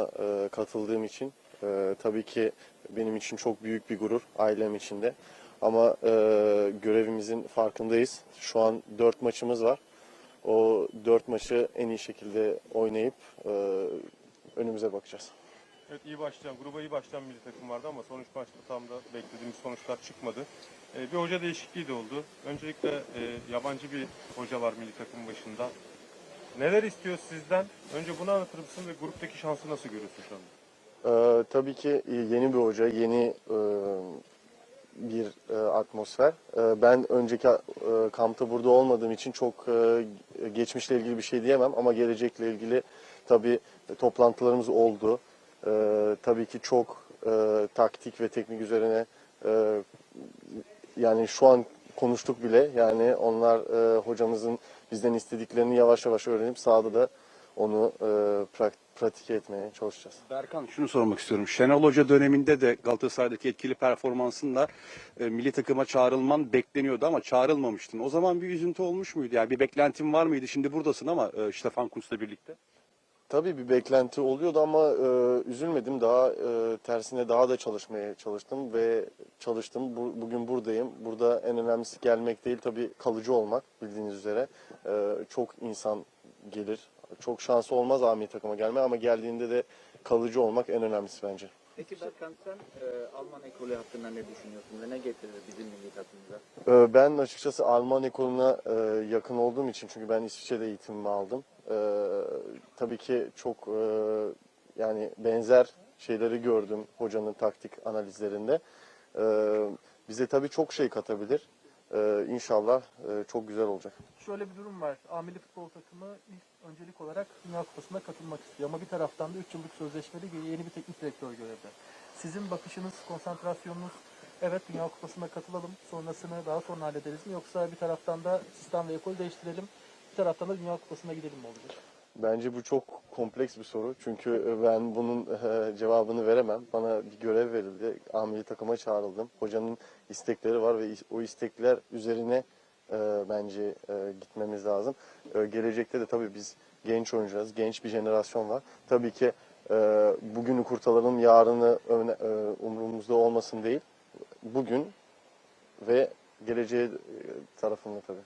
e, katıldığım için e, tabii ki benim için çok büyük bir gurur ailem için de. Ama e, görevimizin farkındayız. Şu an dört maçımız var. O dört maçı en iyi şekilde oynayıp e, önümüze bakacağız. Evet iyi başlayan, gruba iyi başlayan milli takım vardı ama sonuç maçta tam da beklediğimiz sonuçlar çıkmadı. Ee, bir hoca değişikliği de oldu. Öncelikle e, yabancı bir hoca var milli takım başında. Neler istiyor sizden? Önce bunu anlatır mısın ve gruptaki şansı nasıl görüyorsun şu anda? Ee, tabii ki yeni bir hoca, yeni e, bir e, atmosfer. E, ben önceki e, kampta burada olmadığım için çok e, geçmişle ilgili bir şey diyemem ama gelecekle ilgili tabii toplantılarımız oldu. E, tabii ki çok e, taktik ve teknik üzerine e, yani şu an konuştuk bile. Yani onlar e, hocamızın bizden istediklerini yavaş yavaş öğrenip sahada da onu e, pratik etmeye çalışacağız. Berkan şunu sormak istiyorum. Şenol Hoca döneminde de Galatasaray'daki etkili performansınla e, milli takıma çağrılman bekleniyordu ama çağrılmamıştın. O zaman bir üzüntü olmuş muydu? Yani bir beklentin var mıydı? Şimdi buradasın ama e, Stefan Kuntz'la birlikte. Tabii bir beklenti oluyordu ama e, üzülmedim. Daha e, tersine daha da çalışmaya çalıştım ve çalıştım. Bu- bugün buradayım. Burada en önemlisi gelmek değil tabii kalıcı olmak bildiğiniz üzere. E, çok insan gelir. Çok şansı olmaz Ami takıma gelme ama geldiğinde de kalıcı olmak en önemlisi bence. Peki Berkan sen e, Alman ekolü hakkında ne düşünüyorsun ve ne getirir bizim milli takımımıza? Ee, Ben açıkçası Alman ekoluna e, yakın olduğum için çünkü ben İsviçre'de eğitimimi aldım. Ee, Tabii ki çok e, yani benzer şeyleri gördüm hocanın taktik analizlerinde. Ee, Bize tabii çok şey katabilir. Ee, İnşallah e, çok güzel olacak. Şöyle bir durum var. Ameli futbol takımı ilk öncelik olarak Dünya Kupası'na katılmak istiyor. Ama bir taraftan da 3 yıllık sözleşmeli bir yeni bir teknik direktör görevde. Sizin bakışınız, konsantrasyonunuz evet Dünya Kupası'na katılalım sonrasını daha sonra hallederiz mi? Yoksa bir taraftan da sistem ve ekol değiştirelim taraftan da Dünya Kupası'na gidelim mi olacak? Bence bu çok kompleks bir soru. Çünkü ben bunun e, cevabını veremem. Bana bir görev verildi. Amiri takıma çağrıldım. Hocanın istekleri var ve o istekler üzerine e, bence e, gitmemiz lazım. E, Gelecekte de tabii biz genç oyuncularız. Genç bir jenerasyon var. Tabii ki e, bugünü kurtaralım, yarını e, umurumuzda olmasın değil. Bugün ve geleceğe e, tarafında tabii.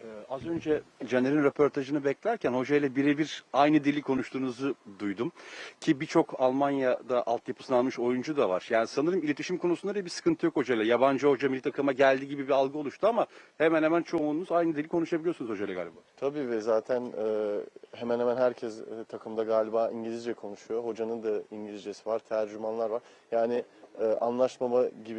Ee, az önce Caner'in röportajını beklerken hoca ile birebir aynı dili konuştuğunuzu duydum. Ki birçok Almanya'da altyapısını almış oyuncu da var. Yani sanırım iletişim konusunda da bir sıkıntı yok hocayla. Yabancı hoca milli takıma geldi gibi bir algı oluştu ama hemen hemen çoğunuz aynı dili konuşabiliyorsunuz hocayla galiba. Tabii ve zaten e, hemen hemen herkes e, takımda galiba İngilizce konuşuyor. Hocanın da İngilizcesi var, tercümanlar var. Yani e, anlaşmama gibi